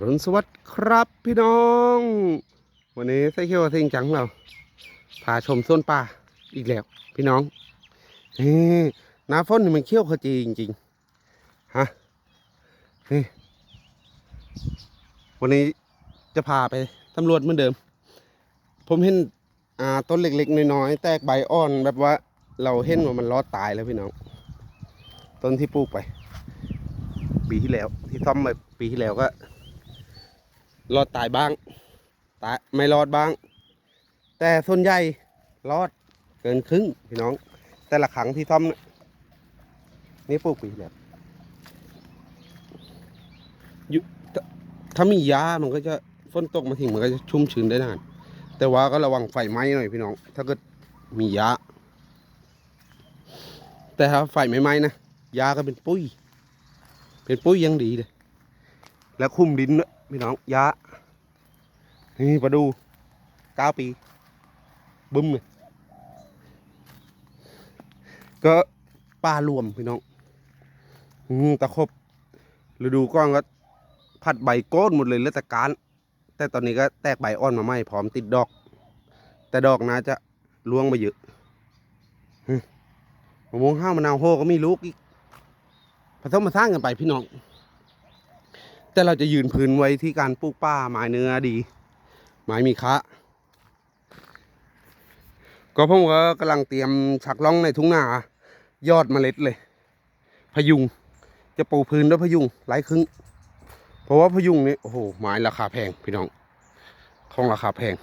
รุณสวัสดิ์ครับพี่น้อง วันนี้ไส้เขียวเทิงจังเราพาชมส้นป่าอีกแล้ว พี่น้องนี่น้าฝนนี่มันเขี้ยวขจีจริงๆฮะนี่วันนี้จะพาไปตำรวจเหมือนเดิม ผมเห็นอ่าต้นเล็กๆน้อยๆแตกใบอ่อนแบบว่าเราเห็นว่ามันรอดตายแล้วพี่น้อง ต้นที่ปลูกไป ปีที่แล้ว ที่ซ่อมไปปีที่แล้วก็ รอดตายบ้าง ตายไม่รอดบ้าง แต่ส่วนใหญ่รอดเกินครึ่งพี่น้อง แต่ละครั้งที่ซ่อม นี่ปลูกปีแล้วอยู่ถ้าถ้ามียามันก็จะฝนตกมาถึงมันก็จะชุ่มชื้นได้นาน แต่ว่าก็ระวังไฟไหม้หน่อยพี่น้อง ถ้าเกิดมียาแต่ถ้าไฟไม่ไหม้นะยาก็เป็นปุ้ย เป็นปุ้ยยังดีเลย แล้วคุ้มดินด้วย พี่น้องยานี่มาดูเก้าปี บึ้มเลยก็ปลารวมพี่น้องอืตะครบฤดูก้อนก็ผัดใบโก้นหมดเลยเหลือแต่การ แต่ตอนนี้ก็แตกใบอ่อนมาไม่พร้อมติดดอก แต่ดอกน่าจะล่วงมาเยอะมมะม่วงห้าวมะนาวโฮก็มีลูกอีกผสมมาสร้างกันไปพี่น้อง แต่เราจะยืนพื้นไว้ที่การปลูกป่าไม้เนื้อดี ไม้มีค้าก็ผมก็กำลังเตรียมฉักล่องในทุ่งนายอดเมล็ดเลย พยุงจะปูพื้นด้วยพยุงไร้ครึ่ง เพราะว่าพยุงนี่โอ้โหไม้ราคาแพงพี่น้องของราคาแพง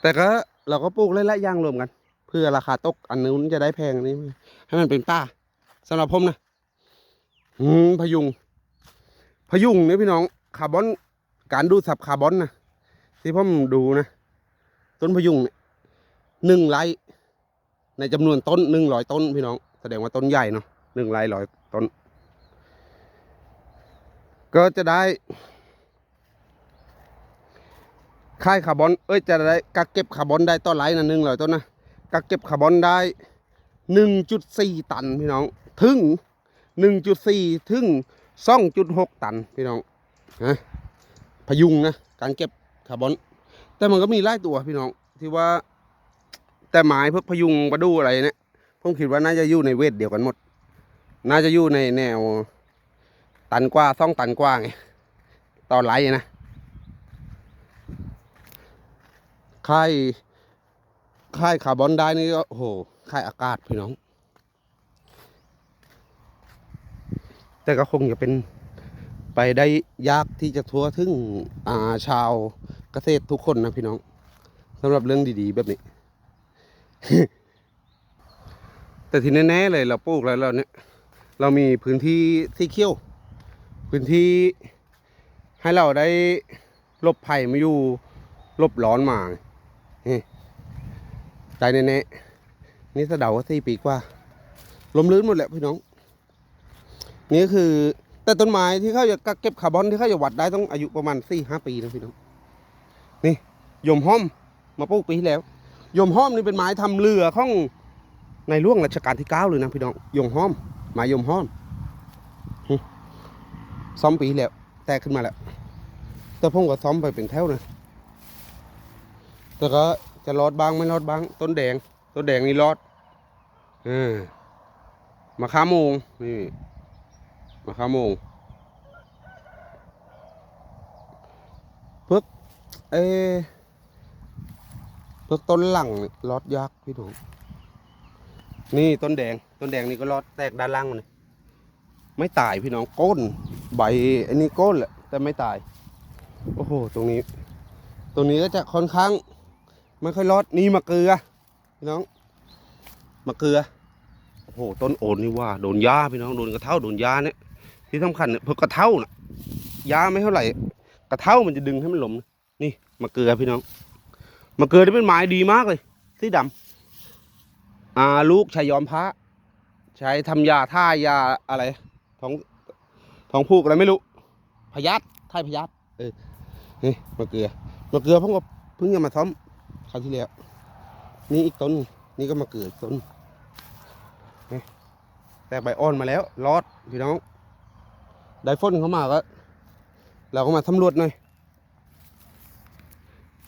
แต่ก็เราก็ปลูกหลายๆย่างรวมกัน เพื่อราคาตกอันนู้นจะได้แพงอันนี้ ให้มันเป็นป้าสำหรับผมนะพยุง พยุงเนี่ยพี่น้องคาร์บอน การดูดซับคาร์บอนนะที่ผมดูนะต้นพยุงเนี่ยหนึ่งไร่ในจำนวนต้นหนึ่งร้อยต้นพี่น้อง แสดงว่าต้นใหญ่เนาะหนึ่งไร่ร้อยต้น ก็จะได้ค่ายคาร์บอน เอ้ยจะได้กักเก็บคาร์บอนได้ต่อไร่นะหนึ่งร้อยต้นนะกักเก็บคาร์บอนได้หนึ่งจุดสี่ตันพี่น้อง ถึงหนึ่งจุดสี่ถึง สองจุดหกตันพี่น้องนะพยุงนะการเก็บคาร์บอน แต่มันก็มีหลายตัวพี่น้องที่ว่า แต่ไม้พวกพยุงประดูอะไรเนี่ยผมคิดว่าน่าจะอยู่ในเวทเดียวกันหมด น่าจะอยู่ในแนว ตันกว่าสองตันกว่าไงตอนไล่นะค่ายค่ายคาร์บอนได้นี่ก็โอ้โหค่ายอากาศพี่น้อง แต่ก็คงจะเป็นไปได้ยากที่จะทั่วถึงอ่าชาวเกษตรทุกคนนะพี่น้องสำหรับเรื่องดีๆ แบบนี้ แต่ที่แน่ๆเลยเราปลูกแล้วเราเนี่ย เรามีพื้นที่ที่เขี้ยว พื้นที่ให้เราได้ลบภัยมาอยู่ลบร้อนมาใจแน่ๆนี่สะเดาก็สี่ปีกว่า ลมลื่นหมดแหละพี่น้อง นี่ก็คือ แต่ต้นไม้ที่เขาจะเก็บคาร์บอนที่เขาจะวัดได้ต้องอายุประมาณสี่ห้าปีนะพี่น้องนี่ยมห้อมมาปลูกปีที่แล้ว ยมห้อมนี่เป็นไม้ทำเรือของในร่วงรัชกาลที่เก้าเลยนะพี่น้องยมห้อมไม้ยมห้อมซ้อมปีแล้ว แตกขึ้นมาแล้ว แต่ผมก็ซ้อมไปเป็นแถวนะแต่ก็จะรอดบ้างไม่รอดบ้าง ต้นแดง ต้นแดงนี่รอดเออมาค้ามงนี่ มะขามโมงเพิกเอเพิกต้นหลังนี่รอดยากพี่ถุงนี่ต้นแดง ต้นแดงนี่ก็รอดแตกด้านล่างมันไม่ตายพี่น้องก้น ใบอันนี้ก้นแหละแต่ไม่ตาย โอ้โห ตรงนี้ ตรงนี้ก็จะค่อนข้างไม่ค่อยรอดนี่มะเกลือพี่น้องมะเกลือโอ้โหต้นโอนนี่ว่าโดนยาพี่น้องโดนกระเท่าโดนยาเนี่ย ที่สำคัญเนี่ยเพราะกระเท่าน่ะยาไม่เท่าไหร่ กระเท่ามันจะดึงให้มันหลมนะนี่มะเกลือพี่น้องมะเกลือนี่เป็นไม้ดีมากเลย สีดำอ่าลูกช้ย้อมพระใช้ทำยาท่ายาอะไรท้องท้องผูกอะไรไม่รู้พยาธิท่ายพยาธิเออนี่มะเกลือมะเกลือผมก็เพิ่งจะมาซ้อมคราวที่แล้วนี่อีกต้นนี่ก็มะเกลือต้นนี่แต่ใบอ่อนมาแล้วรอดพี่น้อง ได้ฝนเข้ามาก็เราก็มาสำรวจหน่อย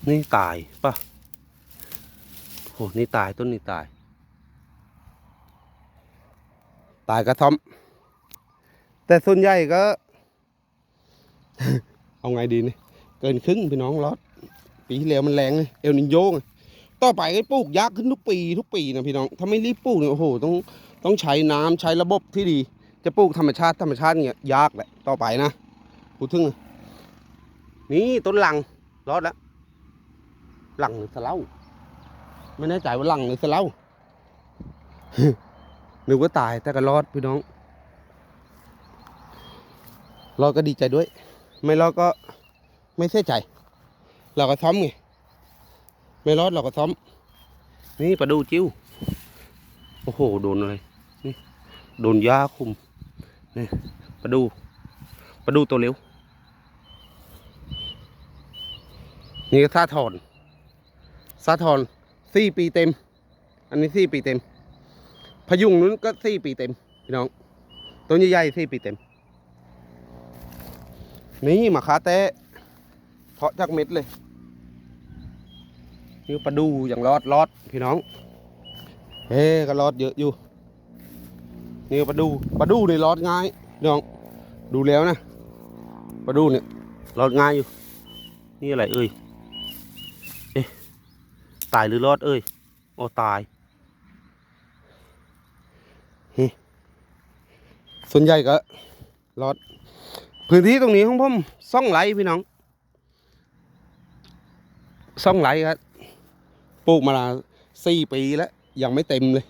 นี่ตายปะโหนี่ตายต้นนี้ตาย ตายกระท่อม แต่ส่วนใหญ่ก็ เอาไงดีนี่เกินครึ่งพี่น้องรอดปีที่แล้วมันแรงเลยเอลนินโยงต่อไปก็ปลูกยากขึ้นทุกปี ทุกปีนะพี่น้อง ถ้าไม่รีบปลูกเนี่ยโอ้โหต้องต้องใช้น้ำใช้ระบบที่ดี จะปลูกธรรมชาติธรรมชาติเนี่ยยากแหละต่อไปนะพูดถึงนี่ต้นหลังรอดแล้วหลังหรือสะเล่าไม่แน่ใจว่าหลังหรือสะเล่านึกว่าตายแต่ก็รอดพี่น้องรอดก็ดีใจด้วย ไม่รอดก็ไม่เสียใจ เราก็ซ้อมไงไม่รอดเราก็ซ้อม นี่ปลาดูจิ้วโอ้โหโดนอะไรนี่โดนยาคุม นี่ปลาดูปลาดูตัวเร็ว นี่ก็ซาทอนซาทอนสี่ปีเต็ม อันนี้สี่ปีเต็ม พยุงนู้นก็สี่ปีเต็มพี่น้อง ตัวใหญ่ๆสี่ปีเต็ม นี่มะขาเตะเพาะจากเม็ดเลยนี่ปลาดูอย่างรอดรอดพี่น้อง เฮ้ก็รอดเยอะอยู่ นี่ปลาดูปลาดูนี่รอดง่ายพี่น้องดูแล้วนะปลาดูเนี่ยรอดง่ายอยู่ นี่อะไรเอ่ยเอ๊ะตายหรือรอดเอ่ยโอ้ตายเฮ้ส่วนใหญ่ก็รอดพื้นที่ตรงนี้ของผมซ่องไหลพี่น้องซ่องไหลครับปลูกมาละสี่ปีแล้ว ยังไม่เต็มเลย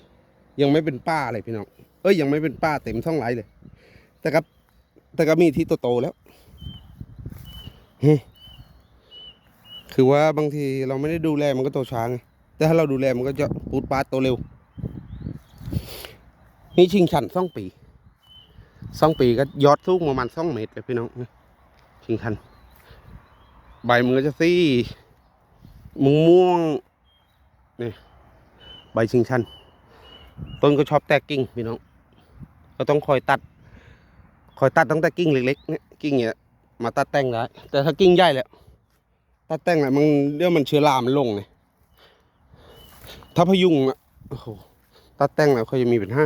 ยังไม่เป็นป้าเลยพี่น้อง เอ้ยยังไม่เป็นป้าเต็มซ่องไหลเลย แต่ก็แต่ก็มีที่โตๆแล้วฮ้คือว่าบางทีเราไม่ได้ดูแลมันก็โตช้าไงแต่ถ้าเราดูแลมันก็จะปูดปาดโตเร็ว นี่ชิงชันซ่องปีสองปีก็ยอดสูงประมาณสองเมตรเลยพี่น้องชิงคัน ใบมือจะซี่ม่วงม่วงนี่ใบชิงชัน ต้นก็ชอบแตกกิ่งพี่น้อง ก็ต้องคอยตัด คอยตัดตั้งแต่กิ่งเล็กๆเนี่ยกิ่งเนี่ยมาตัดแต่งได้แต่ถ้ากิ่งใหญ่แล้วตัดแต่งแหละมันเดี๋ยวมันเชื้อรามันลงเนี่ยถ้าพยุงอะโอ้โหตัดแต่งแล้วเขาจะมีเปัญหา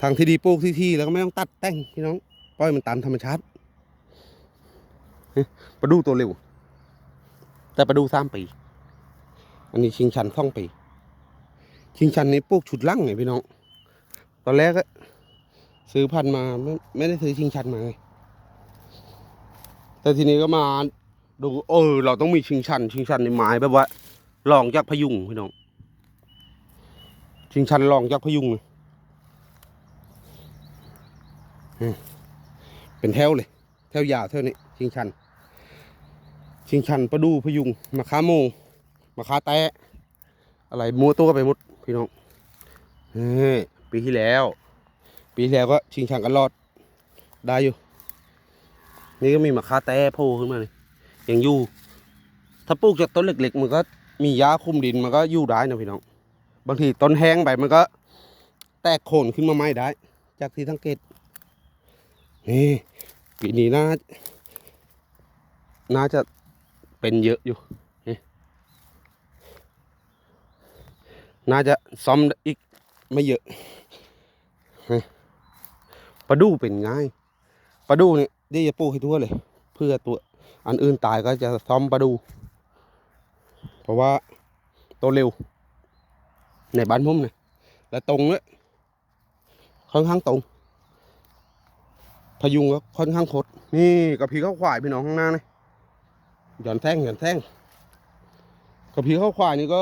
ทางที่ดีปลูกที่ที่แล้วก็ไม่ต้องตัดแต่งพี่น้องปล่อยมันตามธรรมชาติเฮ้ยปลาดูตัวเร็ว แต่ปลาดูสามปี อันนี้ชิงชันสองปี ชิงชันนี้ปลูกชุดลั่งไงพี่น้อง ตอนแรกก็ซื้อพันมาไม่ไม่ได้ซื้อชิงชันมาไงแต่ทีนี้ก็มาดูเออเราต้องมีชิงชัน ชิงชันในไม้แบบว่าลองจากพยุงพี่น้อง ชิงชันลองจากพยุงเลยเป็นแถวเลย แถวยาวเท่านี้ชิงชัน ชิงชันประดูพยุงมะขาโมงมะขาแตะอะไรมัวตัวไปหมด พี่น้องเฮ้ปีที่แล้ว ปีที่แล้วก็ชิงชันกันรอด ได้อยู่ นี่ก็มีมะขาแตะโผล่ขึ้นมาเลยยังอยู่ ถ้าปลูกจากต้นเล็กๆมันก็มีหญ้าคุมดินมันก็อยู่ได้นะพี่น้อง บางทีต้นแห้งไปมันก็ แตกโคนขึ้นมาใหม่ได้ จากที่สังเกตนี่ปีนี้น่า น่าจะเป็นเยอะอยู่ น่าจะซ้อมอีกไม่เยอะปลาดูเป็นง่ายปลาดูเนี่เดี๋ยวจะปูให้ทั่วเลย เพื่อตัวอันอื่นตายก็จะซ้อมปลาดู เพราะว่าโตเร็ว ในบ้านผมเนี่ยและตรงเลยค่อนข้างตรง พยุงก็ค่อนข้างคดนี่กระพีเข้าวควายพี่น้องข้างหน้านี่หย่อนแท่งหย่อนแท่งกระพีเข้าวควายนี่ก็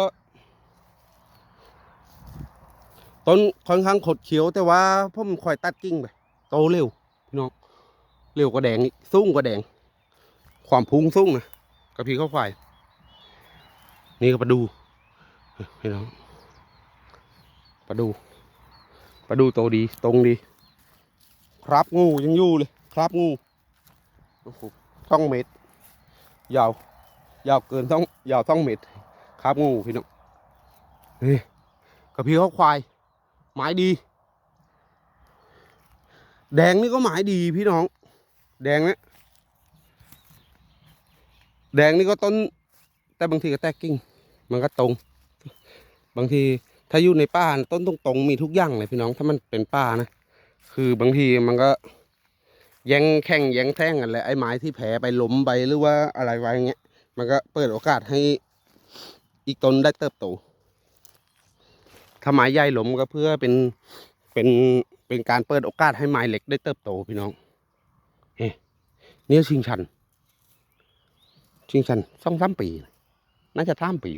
ต้นค่อนข้างขดเขียว แต่ว่าผมคอยตัดกิ่งไปโตเร็วพี่น้องเร็วกว่าแดงอีกสูงกว่าแดง ความพุ่งสูงนะกระพีข้าควายนี่ก็ปลาดูพี่น้องปลาดูปลาดูโตดีตรงดี ครับงูยังอยู่เลย ครับงูโอ้โหสองเมตร ยาวยาวเกินต้องยาวสองเมตร ครับงูพี่น้องเฮ้ยกับพี่เขาควาย ไม้ดี แดงนี่ก็หมายดีพี่น้อง แดงเนี่ยแดงนี่ก็ต้น แต่บางทีก็แตกกิ่ง มันก็ตรง บางทีถ้าอยู่ในป่าต้นตรงๆมีทุกอย่างเลยพี่น้อง ถ้ามันเป็นป่านะ คือบางทีมันก็แย่งแข่งแย่งแท่งกันแหละไอ้ไม้ที่แผลไปล้มไปหรือว่าอะไรไว้เงี้ย มันก็เปิดโอกาสให้อีกต้นได้เติบโต ถ้าไม้ใหญ่ล้มก็เพื่อเป็นเป็นเป็นการเปิดโอกาสให้ไม้เล็กได้เติบโตพี่น้องเฮ้เนี่ชิงชัน ชิงชันสองสามปี น่าจะสามปี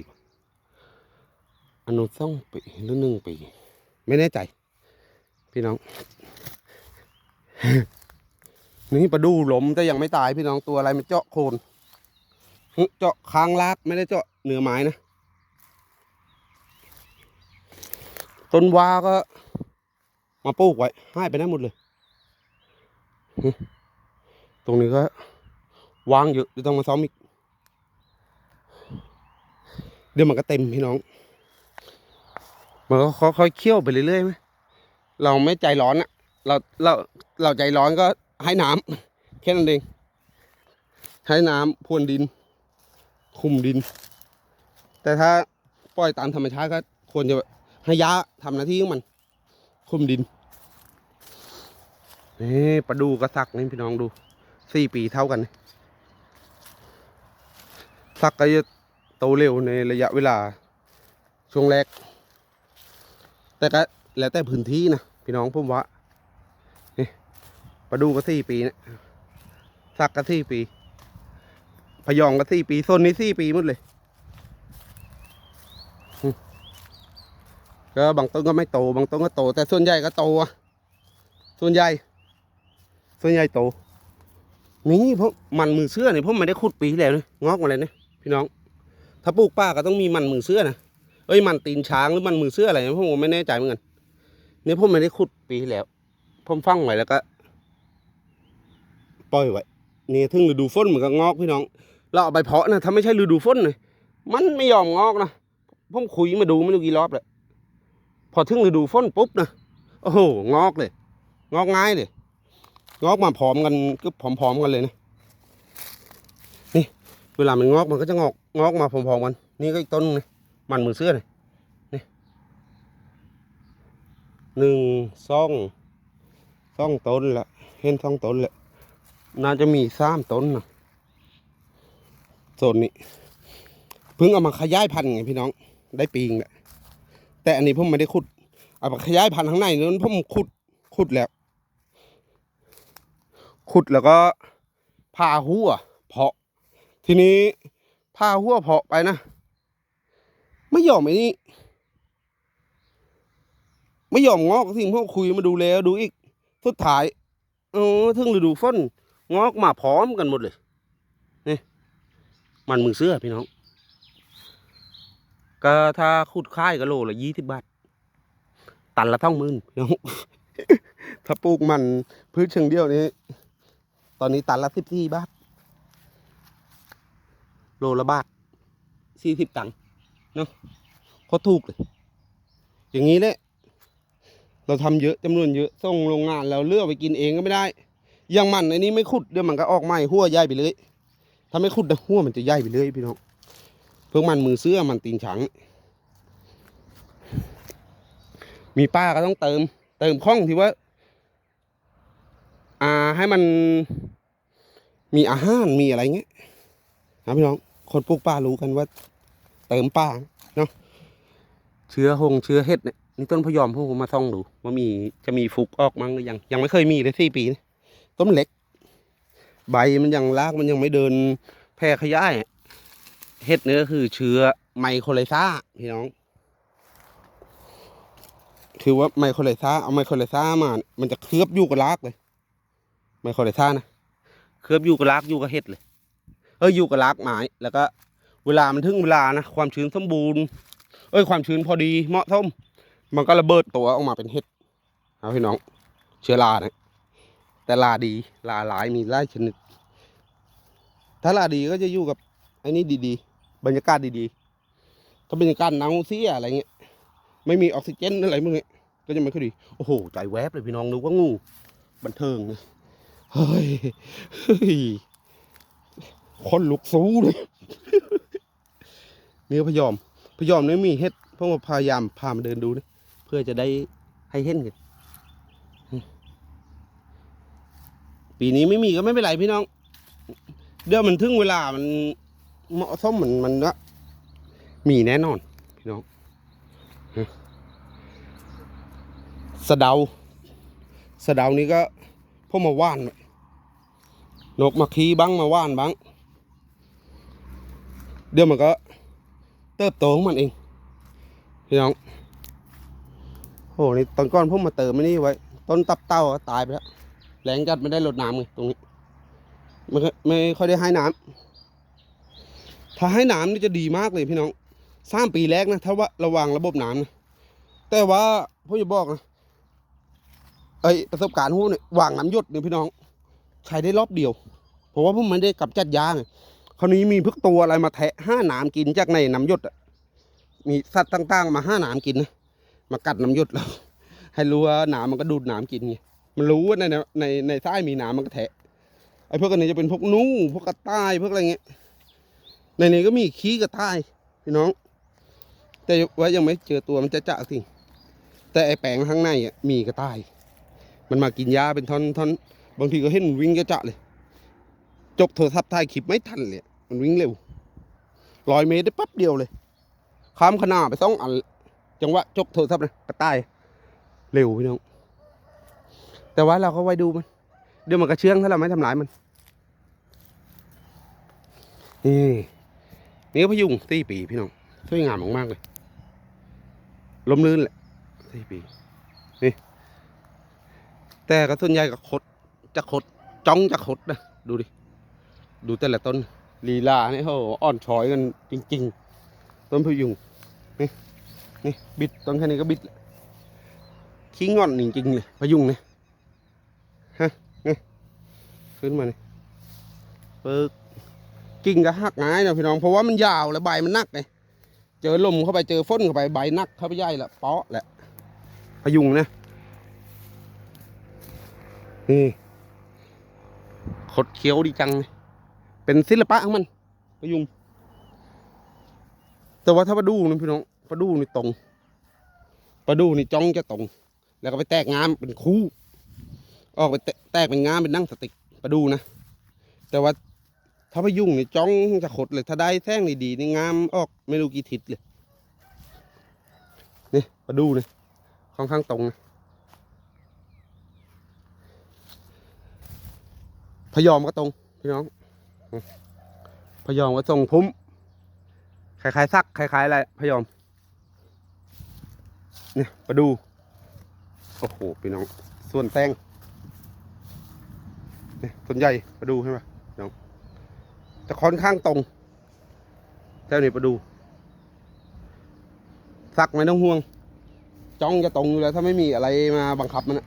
อนนู้นสองปีหรือหนึ่งปี ไม่แน่ใจ พี่น้อง นี่ปลาดูล้มแต่ยังไม่ตายพี่น้องตัวอะไรมันเจาะโคนเจาะค้างลากไม่ได้เจาะเนื้อไม้นะ ต้นวาก็ มาปลูกไว้ให้ไปได้หมดเลย ตรงนี้ก็วางเยอะเดี๋ยวต้องมาซ้อมอีก เดี๋ยวมันก็เต็มพี่น้อง มันก็ค่อยๆเคี่ยวไปเรื่อยๆไหมเราไม่ใจร้อนอะเราเราเราใจร้อนก็ให้น้ำแค่นั้นเองให้น้ำพรวนดิน คุมดิน แต่ถ้าปล่อยตามธรรมชาติก็ควรจะ ให้ยาทำหน้าที่ของมัน คุมดินนี่ปลาดูกระสักนี่พี่น้องดูสี่ปีเท่ากันนี่สักก็จะโตเร็วในระยะเวลาช่วงแรก แต่ก็แล้วแต่พื้นที่นะพี่น้องผมว่านี่ปลาดูก็สี่ปีเนะสักก็สี่ปีพยองก็สี่ปีโซนนี้สี่ปีหมดเลยอืม ก็บางต้นก็ไม่โต บางต้นก็โต แต่ส่วนใหญ่ก็โตอะส่วนใหญ่ ส่วนใหญ่โต นี่เพราะมันมือเสื้อเนี่ผมไม่ได้ขุดปีที่แล้วนะงอกมาเลยนะพี่น้อง ถ้าปลูกป้าก็ต้องมีมันมือเสื้อนะเอ้ยมันตีนช้างหรือมันมือเสื้ออะไรนะผมก็ไม่แน่ใจเหมือนกันนี่ผมไม่ได้ขุดปีที่แล้วผมฟังไว้แล้วก็ปล่อยไว้นี่ถึงฤดูฝนเหมือนกับงอกพี่น้อง เราเอาไปเพาะนะถ้าไม่ใช่ฤดูฝนเลยมันไม่ยอมงอกนะผมคุยมาดูไม่รู้กี่รอบเลย พอถึงฤดูฝนปุ๊บนะโอ้โหงอกเลย งอกง่ายเลย งอกมาพร้อมกันก็พร้อมๆกันเลยนะนี่ เวลามันงอกมันก็จะงอกงอกมาพร้อมๆกันนี่ก็อีกต้นนึงนะมันมือเสื้อเลยนี่หนึ่งสองสองต้นละเห็นสองต้นละน่าจะมีสามต้นนะโซนนี้เพิ่งเอามาขยายพันธุ์ไงพี่น้องได้ปีงแหละ แต่อันนี้ผมไม่ได้ขุดเอามาขยายพันธุ์ข้างในนั้นผมขุดขุดแล้ว ขุดแล้วก็ผ่าหัวเพาะ ทีนี้ผ่าหัวเพาะไปนะ ไม่ยอมไอ้นี่ไม่ยอมงอกสิ่งพวกคุยมาดูแล้วดูอีกสุดท้ายเออถึงฤดูฝนงอกมาพร้อมกันหมดเลยนี่มันมือเสื้อพี่น้อง ก็ถ้าขุดค่ายก็โลละยี่สิบบาท ตันละเท่าหมื่นนะถ้าปลูกมันพืชเชิงเดียวนี้ ตอนนี้ตันละสิบสี่บาท โลละบาทสี่สิบตังค์เนาะโคตรถูกเลย อย่างนี้แหละเราทำเยอะจำนวนเยอะส่งโรงงานเราเลือกไปกินเองก็ไม่ได้อย่างมันในนี้ไม่ขุดเดี๋ยวมันก็ออกใหม่หัวใหญ่ไปเลย ถ้าไม่ขุดหัวมันจะใหญ่ไปเลยพี่น้อง เพิ่งมันมือเสื้อมันตีนฉัง มีป้าก็ต้องเติม เติมข้องที่ว่า อ่าให้มันมีอาหารมีอะไรเงี้ยนะพี่น้อง คนปลูกป้ารู้กันว่า เติมป้าเนาะเชื้อหงเชื้อเห็ดเนี่ยนี่ต้นพยอมพวกผมมาท่องดูว่ามีจะมีฟุกออกมั้งหรือยังยังไม่เคยมีเลยสี่ปี ต้นเล็ก ใบมันยังรากมันยังไม่เดินแพร่ขยาย เห็ดเนี่ยก็คือเชื้อไมโครไลซ่าพี่น้อง คือว่าไมโครไลซ่าเอาไมโครไลซ่ามา มันจะเคลือบอยู่กับรากเลย ไมโครไลซ่านะเคลือบอยู่กับรากอยู่กับเห็ดเลย เอออยู่กับรากไม้แล้วก็ เวลามันถึงเวลานะความชื้นสมบูรณ์ เอ้ยความชื้นพอดีเหมาะสมมันก็ระเบิดตัวออกมาเป็นเห็ดเอาพี่น้อง เชื้อราเนี่ยแต่ลาดีลาหลายมีหลายชนิด ถ้าลาดีก็จะอยู่กับไอ้นี่ดีๆ บรรยากาศดีๆ ถ้าบรรยากาศหนาวเสียอะไรเงี้ย ไม่มีออกซิเจนอะไรมึงเงี้ยก็จะไม่ค่อยดี โอ้โห ใจแวบเลยพี่น้องนึกว่างู บันเทิงเฮ้ย เฮ้ย คนลุกสู้เลยนี่พยอม พยอมนี่มีเฮ็ดเพราะว่าพยายามพามาเดินดูนะเพื่อจะได้ให้เห็นกันปีนี้ไม่มีก็ไม่เป็นไรพี่น้อง เดี๋ยวมันถึงเวลามัน เหมาะสมมันมันก็มีแน่นอนพี่น้องสะเดาสะเดานี้ก็พ่อมาว่านนกมาคีบ้างมาว่านบ้าง เดี๋ยวมันก็ เติบโตของมันเองพี่น้องโหนี่ตอนก่อนผมมาเติมไม่นี่ไว้ ต้นตับเต้าตายไปแล้วแรงจัดไม่ได้รดน้ำไงตรงนี้ไม่ไม่ค่อยได้ให้น้ำ ถ้าให้น้ำนี่จะดีมากเลยพี่น้องสามปีแรกนะ ถ้าว่าระวังระบบน้ำนะแต่ว่าผมจะบอกนะไอประสบการณ์ผมเนี่ยวางน้ำหยดเนี่ยพี่น้อง ใช้ได้รอบเดียวเพราะว่าผมไม่ได้กำจัดยาไงคราวนี้มีพวกตัวอะไรมาแทะห้าหนามกินจากในน้ำหยดอะมีสัตว์ต่างๆ มาห้าหนามกินนะมากัดน้ำหยดเราให้รู้ว่าหนามมันก็ดูดหนามกินไงมันรู้ว่าในในในใต้มีหนามมันก็แทะไอ้พวกนี้จะเป็นพวกนูพวกกระต่ายพวกอะไรเงี้ย ในนี้ก็มีขี้กระต่ายพี่น้อง แต่ว่ายังไม่เจอตัวมันจะจะสิแต่ไอแปลงข้างในอะมีกระต่าย มันมากินหญ้าเป็นท่อนท่อนบางทีก็เห็นมันวิ่งกระจะเลยจกโทรศัพท์ถ่ายคลิปไม่ทันเลยมันวิ่งเร็วร้อยเมตรได้ปั๊บเดียวเลยข้ามขนาไปสองอันจังหวะจกโทรศัพท์นะกระต่ายเร็วพี่น้อง แต่ว่าเราก็ไว้ดูมัน เดี๋ยวมันกระเชื่องถ้าเราไม่ทำร้ายมันนี่ นี่ก็พยุงสี่ปีพี่น้องสวยงามมากๆเลยลมลื่นแหละสี่ปีนี่แต่ก็ส่วนใหญ่ก็คดจะคดจ้องจะคดนะดูดิดูแต่ละต้นลีลาเนี่ยโหอ่อนช้อยกันจริง ๆ ต้นพยุงนี่นี่บิดต้นแค่นี้ก็บิดขี้งอนจริงๆเลยพยุงเนี่ยฮะนี่ขึ้นมาเนี่ยเปิก กิ่งก็หักง่ายนะพี่น้องเพราะว่ามันยาวแล้วใบมันนักไงเจอลมเข้าไปเจอฝนเข้าไปใบนักเข้าไปใหญ่ละเปาะแหละพะยุงนะนี่ขดเคี้ยวดีจังเลยเป็นศิลปะของมันประยุง แต่ว่าถ้าปลาดูนี่พี่น้องปลาดูนี่ตรงปลาดูนี่จ้องจะตรง แล้วก็ไปแตกงามเป็นคู่ ออกไปแตแตกเป็นงามเป็นนั่งสติกปลาดูนะ แต่ว่า ถ้าพยุงนี่จ้องจะขดเลย ถ้าได้แท่งดีๆนี่งามออกไม่รู้กี่ทิศเลย นี่ปลาดูนี่ค่อนข้างตรงนะพยอมก็ตรงพี่น้อง พยอมก็ทรงพุ่มคล้ายๆซักคล้ายๆอะไรพยอม เนี่ยมาดู โอ้โหพี่น้อง ส่วนแตงเนี่ยส่วนใหญ่มาดูใช่ไหมน้อง จะค่อนข้างตรงแถวนี้มาดูซักไม่ต้องห่วง จ้องจะตรงอยู่แล้วถ้าไม่มีอะไรมาบังคับมันนะ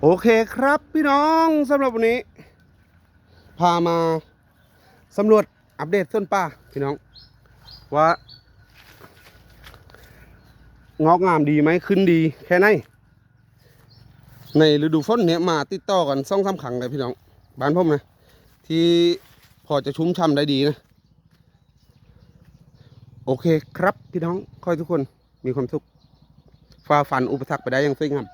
โอเคครับพี่น้องสำหรับวันนี้ พามาสำรวจอัปเดตต้นป่าพี่น้อง ว่า งอกงามดีไหมขึ้นดีแค่ไหน ในฤดูฝนเนี่ยมาติดต่อกันสองสามครั้งเลยพี่น้องบ้านผมนะที่พอจะชุ่มช่ำได้ดีนะ โอเคครับพี่น้องขอยทุกคนมีความสุขฝ่าฟันอุปสรรคไปได้อย่างสวยงาม